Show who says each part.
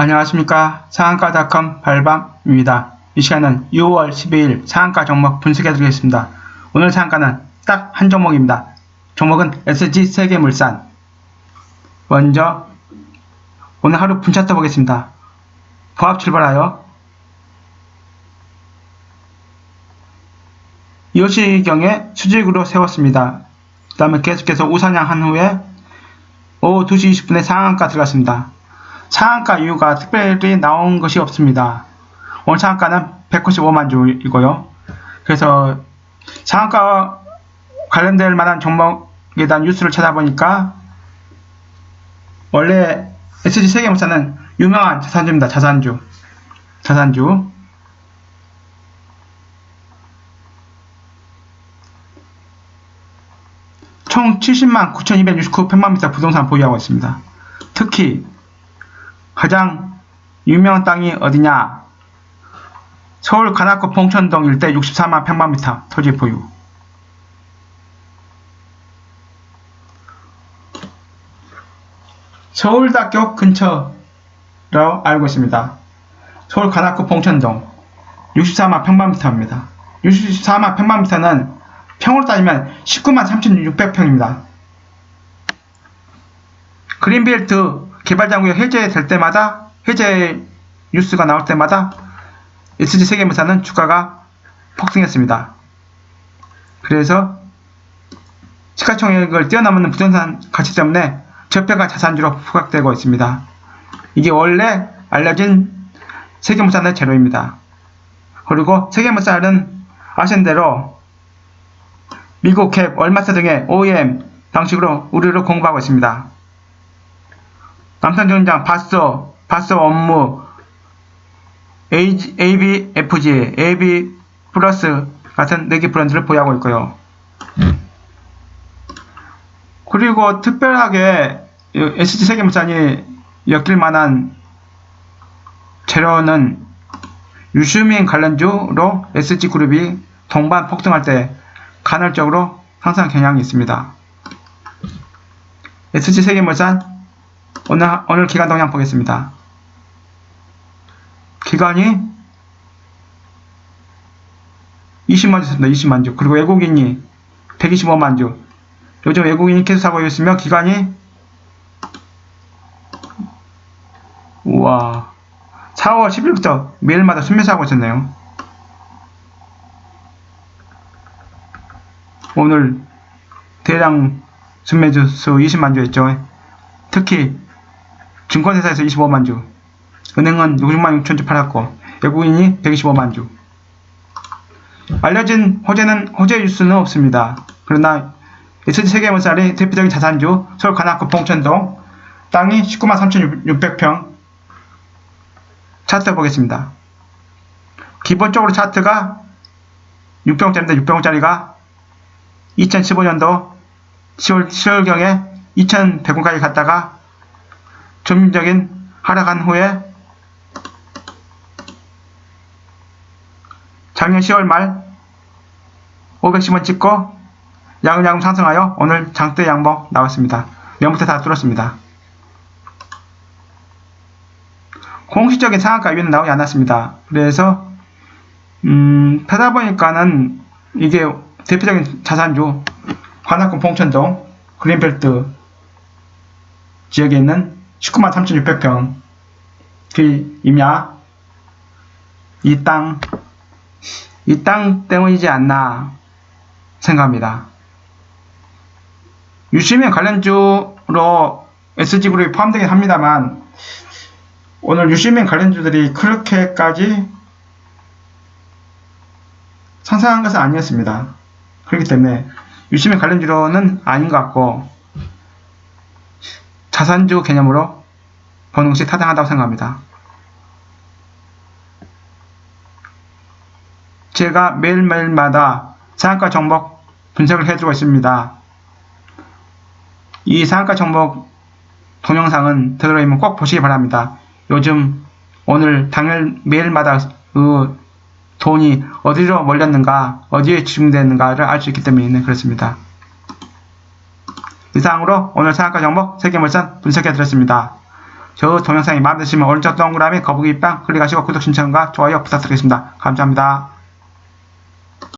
Speaker 1: 안녕하십니까 상한가닷컴 발밤입니다. 이 시간은 6월 12일 상한가 종목 분석해 드리겠습니다. 오늘 상한가는 딱 한 종목입니다. 종목은 SG 세계물산 먼저 오늘 하루 분차 떠보겠습니다. 보합 출발하여 10시경에 수직으로 세웠습니다. 그 다음에 계속해서 우상향한 후에 오후 2시 20분에 상한가 들어갔습니다. 상한가 이유가 특별히 나온 것이 없습니다. 오늘 상한가는 195만 주이고요. 그래서 상한가 관련될 만한 종목에 대한 뉴스를 찾아보니까 원래 SG 세계물산은 유명한 자산주입니다. 자산주. 자산주. 총 70만 9,269 평방미터 부동산 보유하고 있습니다. 특히 가장 유명한 땅이 어디냐? 서울 관악구 봉천동 일대 64만 평방미터 토지 보유. 서울대학교 근처로 알고 있습니다. 서울 관악구 봉천동 64만 평방미터입니다. 64만 평방미터는 평으로 따지면 19만 3,600평입니다. 그린벨트 개발장구역 해제될 때마다 해제 뉴스가 나올 때마다 SG 세계물산은 주가가 폭등했습니다. 그래서 시가총액을 뛰어넘는 부동산 가치 때문에 저평가 자산주로 부각되고 있습니다. 이게 원래 알려진 세계물산의 재료입니다. 그리고 세계물산은 아시는 대로 미국 캡, 월마트 등의 OEM 방식으로 우리를 공부하고 있습니다. 남산전장, 바서, 바서 업무, ABFG, AB 플러스 같은 4개 브랜드를 보유하고 있고요. 그리고 특별하게 SG 세계물산이 엮일 만한 재료는 유슈민 관련주로 SG그룹이 동반 폭등할 때 간헐적으로 항상 경향이 있습니다. SG 세계물산 오늘, 오늘 기간 동향 보겠습니다. 기간이 20만 주입니다. 20만 주. 그리고 외국인이 125만 주. 요즘 외국인이 계속 사고 있으며 기간이 우와 4월 10일부터 매일마다 순매수하고 있었네요. 오늘 대량 순매수 수 20만 주 했죠. 특히 증권회사에서 25만 주, 은행은 66만 6천 주 팔았고 외국인이 125만 주. 알려진 호재는 호재 뉴스는 없습니다. 그러나 SG 세계물산의 대표적인 자산주 서울 관악구 봉천동 땅이 19만 3,600평 차트 보겠습니다. 기본적으로 차트가 600원짜리인데 600원짜리가 2015년도 10월, 10월경에 2100원까지 갔다가 점진적인 하락한 후에 작년 10월 말 510원 찍고 야금야금 상승하여 오늘 장대 양봉 나왔습니다. 명부터 다 뚫었습니다. 공식적인 상한가 위는 나오지 않았습니다. 그래서 음, 하다 보니까는 이게 대표적인 자산주 관악구 봉천동 그린벨트 지역에 있는 19만 3,600평 그 임야 이 땅, 이 땅 때문이지 않나 생각합니다. 유시민 관련주로 SG그룹이 포함되긴 합니다만 오늘 유시민 관련주들이 그렇게까지 상상한 것은 아니었습니다. 그렇기 때문에 유시민 관련주로는 아닌 것 같고 자산주 개념으로 보는 것이 타당하다고 생각합니다. 제가 매일매일마다 상한가 종목 분석을 해주고 있습니다. 이 상한가 종목 동영상은 되도록이면 꼭 보시기 바랍니다. 요즘 오늘 당일 매일마다 그 돈이 어디로 몰렸는가, 어디에 집중됐는가를 알 수 있기 때문에 그렇습니다. 이상으로 오늘 상한가 종목 세계물산 분석해 드렸습니다. 저 동영상이 마음에 드시면 오른쪽 동그라미 거북이 빵 클릭하시고 구독 신청과 좋아요 부탁드리겠습니다. 감사합니다.